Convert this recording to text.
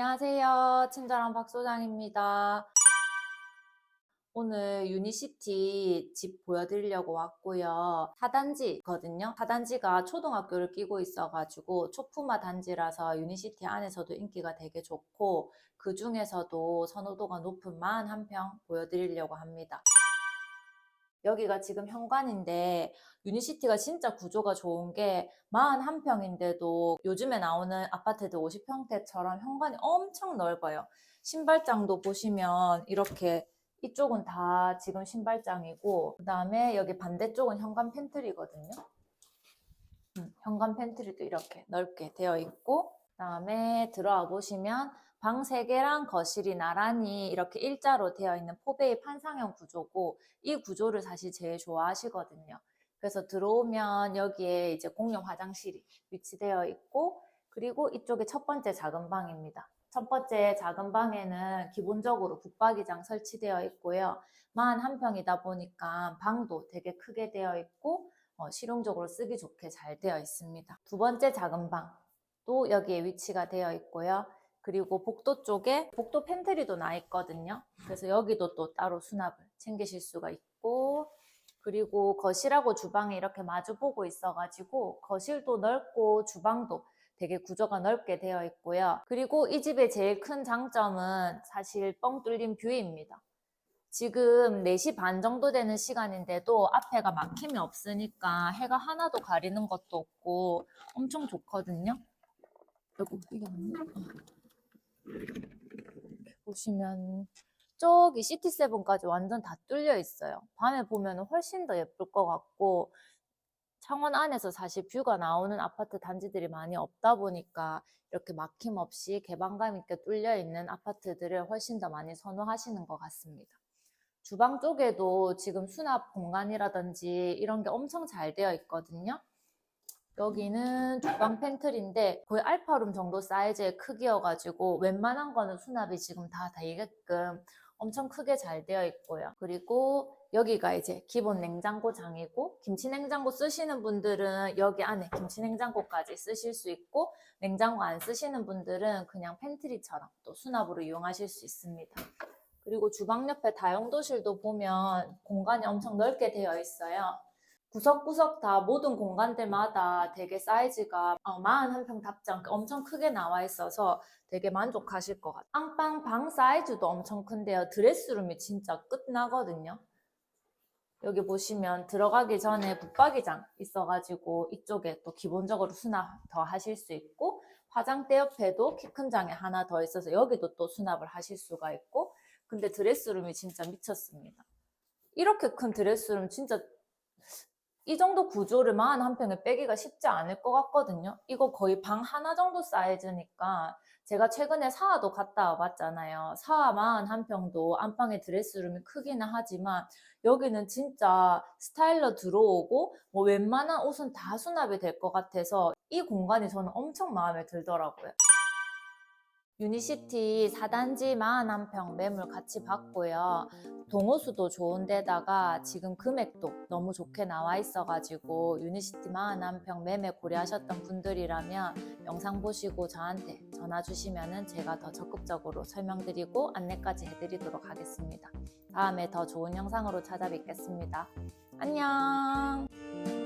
안녕하세요. 친절한 박 소장입니다. 오늘 유니시티 집 보여드리려고 왔고요. 4단지거든요. 4단지가 초등학교를 끼고 있어가지고 초품화 단지라서 유니시티 안에서도 인기가 되게 좋고 그 중에서도 선호도가 높은 41평 보여드리려고 합니다. 여기가 지금 현관인데 유니시티가 진짜 구조가 좋은 게 41평인데도 요즘에 나오는 아파트들 50평대처럼 현관이 엄청 넓어요. 신발장도 보시면 이렇게 이쪽은 다 지금 신발장이고 그 다음에 여기 반대쪽은 현관 팬트리거든요. 음, 현관 팬트리도 이렇게 넓게 되어 있고 그 다음에 들어와 보시면 방 3개랑 거실이 나란히 이렇게 일자로 되어 있는 포베이 판상형 구조고 이 구조를 사실 제일 좋아하시거든요. 그래서 들어오면 여기에 이제 공용 화장실이 위치되어 있고 그리고 이쪽에 첫 번째 작은 방입니다. 첫 번째 작은 방에는 기본적으로 붙박이장 설치되어 있고요. 41평이다 보니까 방도 되게 크게 되어 있고 어, 실용적으로 쓰기 좋게 잘 되어 있습니다. 두 번째 작은 방도 여기에 위치가 되어 있고요. 그리고 복도 쪽에 복도 팬트리도 나 있거든요. 그래서 여기도 또 따로 수납을 챙기실 수가 있고 그리고 거실하고 주방이 이렇게 마주 보고 있어가지고 거실도 넓고 주방도 되게 구조가 넓게 되어 있고요. 그리고 이 집의 제일 큰 장점은 사실 뻥 뚫린 뷰입니다. 지금 4시 반 정도 되는 시간인데도 앞에가 막힘이 없으니까 해가 하나도 가리는 것도 없고 엄청 좋거든요. 아이고, 이게 맞나? 보시면 저기 시티7까지 완전 다 뚫려 있어요. 밤에 보면 훨씬 더 예쁠 것 같고 창원 안에서 사실 뷰가 나오는 아파트 단지들이 많이 없다 보니까 이렇게 막힘 없이 개방감 있게 뚫려 있는 아파트들을 훨씬 더 많이 선호하시는 것 같습니다. 주방 쪽에도 지금 수납 공간이라든지 이런 게 엄청 잘 되어 있거든요. 여기는 주방 팬트리인데 거의 알파룸 정도 사이즈의 크기여가지고 웬만한 거는 수납이 지금 다 되게끔 엄청 크게 잘 되어 있고요. 그리고 여기가 이제 기본 냉장고 장이고 김치 냉장고 쓰시는 분들은 여기 안에 김치 냉장고까지 쓰실 수 있고 냉장고 안 쓰시는 분들은 그냥 팬트리처럼 또 수납으로 이용하실 수 있습니다. 그리고 주방 옆에 다용도실도 보면 공간이 엄청 넓게 되어 있어요. 구석구석 다 모든 공간들마다 되게 사이즈가 어, 41평답지 않게 엄청 크게 나와 있어서 되게 만족하실 것 같아요. 안방 방 사이즈도 엄청 큰데요. 드레스룸이 진짜 끝나거든요. 여기 보시면 들어가기 전에 붙박이장 있어가지고 이쪽에 또 기본적으로 수납 더 하실 수 있고 화장대 옆에도 키 큰 장이 하나 더 있어서 여기도 또 수납을 하실 수가 있고 근데 드레스룸이 진짜 미쳤습니다. 이렇게 큰 드레스룸 진짜 이 정도 구조를 41평에 빼기가 쉽지 않을 것 같거든요. 이거 거의 방 하나 정도 사이즈니까 제가 최근에 사화도 갔다 와봤잖아요. 사화 41평도 안방에 드레스룸이 크기는 하지만 여기는 진짜 스타일러 들어오고 뭐 웬만한 옷은 다 수납이 될 것 같아서 이 공간이 저는 엄청 마음에 들더라고요. 유니시티 4단지 41평 매물 같이 받고요. 동호수도 좋은 데다가 지금 금액도 너무 좋게 나와 있어가지고 유니시티 41평 매매 고려하셨던 분들이라면 영상 보시고 저한테 전화 주시면 제가 더 적극적으로 설명드리고 안내까지 해드리도록 하겠습니다. 다음에 더 좋은 영상으로 찾아뵙겠습니다. 안녕!